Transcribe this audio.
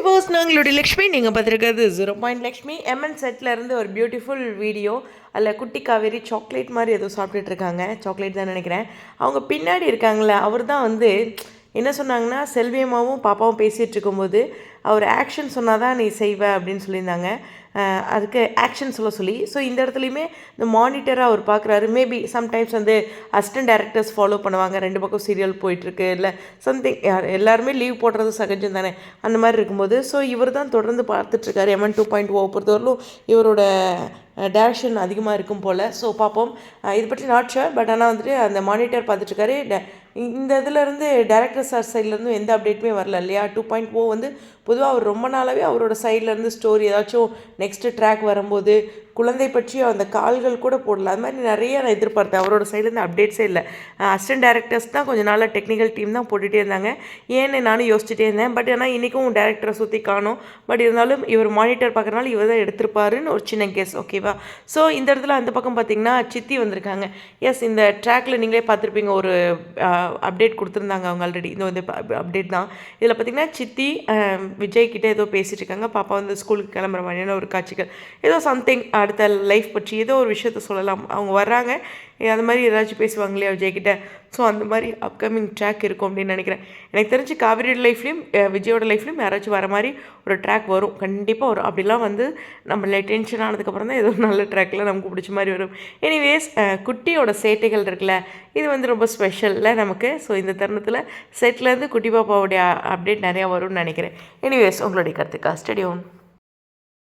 விவோஸ் நாங்களுடைய லக்ஷ்மி நீங்கள் பார்த்துருக்கிறது zero point Lakshmi MN செட்டில் இருந்து ஒரு பியூட்டிஃபுல் வீடியோ அதில் குட்டி காவேரி சாக்லேட் மாதிரி ஏதோ சாப்பிட்டுட்டு இருக்காங்க. சாக்லேட் தான் நினைக்கிறேன். அவங்க பின்னாடி இருக்காங்களே அவர் தான் வந்து என்ன சொன்னாங்கன்னா செல்வியம்மாவும் பாப்பாவும் பேசிகிட்டு இருக்கும்போது அவர் ஆக்ஷன் சொன்னால் தான் நீ செய்வ அப்படின்னு சொல்லியிருந்தாங்க. அதுக்கு ஆக்ஷன் சொல்ல சொல்லி. ஸோ இந்த இடத்துலையுமே இந்த மானிட்டராக அவர் பார்க்குறாரு மேபி சம்டைம்ஸ் வந்து அசிஸ்டன்ட் டேரக்டர்ஸ் ஃபாலோ பண்ணுவாங்க. ரெண்டு பக்கம் சீரியல் போயிட்டுருக்கு. இல்லை சம்திங் எல்லாருமே லீவ் போடுறது சகஜம் தானே. அந்த மாதிரி இருக்கும்போது ஸோ இவர் தான் தொடர்ந்து பார்த்துட்ருக்காரு M N two point O பொறுத்தவரையிலும் இவரோட டேரக்ஷன் அதிகமாக இருக்கும் போல். ஸோ பார்ப்போம். இது பற்றி நாட் ஷோர் பட் ஆனால் வந்துட்டு அந்த மானிட்டர் பார்த்துட்ருக்காரு இந்த இதுலேருந்து டேரக்டர் சார் சைட்லேருந்து எந்த அப்டேட்டுமே வரல இல்லையா? டூ பாயிண்ட் ஓ வந்து பொதுவாக அவர் ரொம்ப நாளாகவே அவரோட சைட்லேருந்து ஸ்டோரி ஏதாச்சும் நெக்ஸ்ட்டு ட்ராக் வரும்போது குழந்தை பற்றி அந்த கால்கள் கூட போடல. அது மாதிரி நிறைய நான் எதிர்பார்த்தேன். அவரோட சைட்லேருந்து அப்டேட்ஸே இல்லை. அசிஸ்டன்ட் டேரக்டர்ஸ் தான் கொஞ்சம் நாளாக டெக்னிக்கல் டீம் தான் போட்டுகிட்டே இருந்தாங்க. ஏன்னு நானும் யோசிச்சுட்டே இருந்தேன். பட் ஆனால் இன்றைக்கும் டேரக்டரை சுற்றி காணும். பட் இருந்தாலும் இவர் மானிட்டர் பார்க்குறனால இவர் தான் எடுத்திருப்பாருன்னு ஒரு சின்ன கேஸ் ஓகேவா ஸோ இந்த இடத்துல அந்த பக்கம் பார்த்தீங்கன்னா சித்தி வந்திருக்காங்க. எஸ் இந்த ட்ராக்ல நீங்களே பார்த்துருப்பீங்க. ஒரு அப்டேட் கொடுத்துருந்தாங்க அவங்க ஆல்ரெடி இந்த வந்து அப்டேட் தான். இதில் பார்த்தீங்கன்னா சித்தி அஹ், விஜய் ஏதோ பேசிகிட்டு இருக்காங்க. பாப்பா வந்து ஸ்கூலுக்கு கிளம்புற மாதிரியான ஒரு காட்சிகள். ஏதோ சம்திங் அடுத்த லைஃப் பற்றி ஏதோ ஒரு விஷயத்த சொல்லலாம். அவங்க வர்றாங்க. அது அந்த மாதிரி ஏதாச்சும் பேசுவாங்க இல்லையா விஜய்கிட்ட ஸோ அந்த மாதிரி அப்கமிங் ட்ராக் இருக்கும் அப்படின்னு நினைக்கிறேன். எனக்கு தெரிஞ்சு காவிரியோட லைஃப்லையும் விஜயோட லைஃப்லையும் யாராச்சும் வர மாதிரி ஒரு ட்ராக் வரும். கண்டிப்பாக வரும். அப்படிலாம் வந்து நம்மள டென்ஷன் ஆனதுக்கப்புறம் தான் ஏதோ ஒரு நல்ல ட்ராக்ல நமக்கு பிடிச்ச மாதிரி வரும். எனிவேஸ் குட்டியோட சேட்டைகள் இருக்குல்ல இது வந்து ரொம்ப ஸ்பெஷலில் நமக்கு. ஸோ இந்த தருணத்தில் செட்லேருந்து குட்டி பாப்பாவுடைய அப்டேட் நிறையா வரும்னு நினைக்கிறேன். எனிவேஸ் உங்களுடைய கருத்துக்கா? ஸ்டடியோன்